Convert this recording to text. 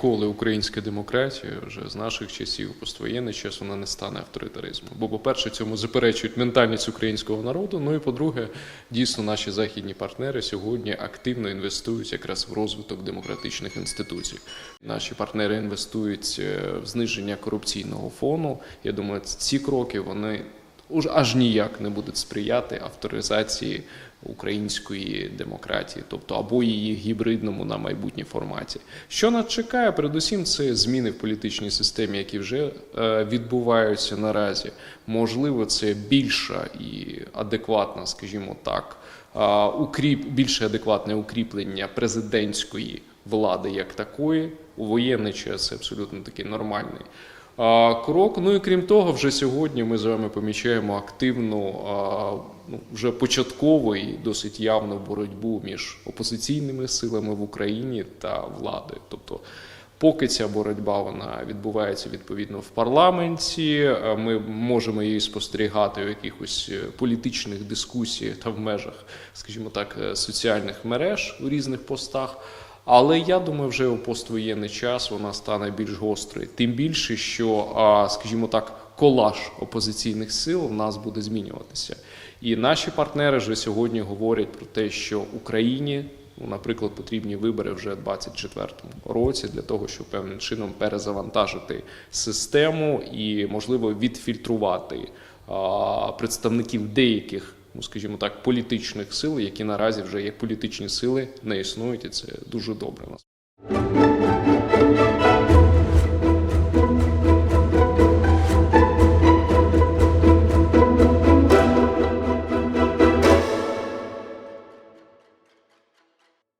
Коли українська демократія вже з наших часів, поствоєнний час, вона не стане авторитаризмом. Бо, по-перше, цьому заперечують ментальність українського народу. Ну і по-друге, дійсно наші західні партнери сьогодні активно інвестують якраз в розвиток демократичних інституцій. Наші партнери інвестують е, в зниження корупційного фону. Я думаю, ці кроки вони уж аж ніяк не будуть сприяти авторизації української демократії, тобто або її гібридному на майбутнє форматі. Що нас чекає? Передусім, це зміни в політичній системі, які вже е, відбуваються наразі. Можливо, це більша і адекватна, скажімо так, е, укріп, більше адекватне укріплення президентської влади як такої. У воєнний час це абсолютно такий нормальний крок. Ну і крім того, вже сьогодні ми з вами помічаємо активну, ну, вже початкову і досить явну боротьбу між опозиційними силами в Україні та владою. Тобто, поки ця боротьба вона відбувається відповідно в парламенті, ми можемо її спостерігати у якихось е, політичних дискусіях та в межах, скажімо так, е, соціальних мереж у різних постах. Але я думаю, вже у поствоєнний час вона стане більш гострою. Тим більше, що, скажімо так, колаж опозиційних сил в нас буде змінюватися. І наші партнери вже сьогодні говорять про те, що Україні, ну, наприклад, потрібні вибори вже в 2024 році для того, щоб певним чином перезавантажити систему і, можливо, відфільтрувати представників деяких ну скажімо так, політичних сил, які наразі вже як політичні сили не існують, і це дуже добре.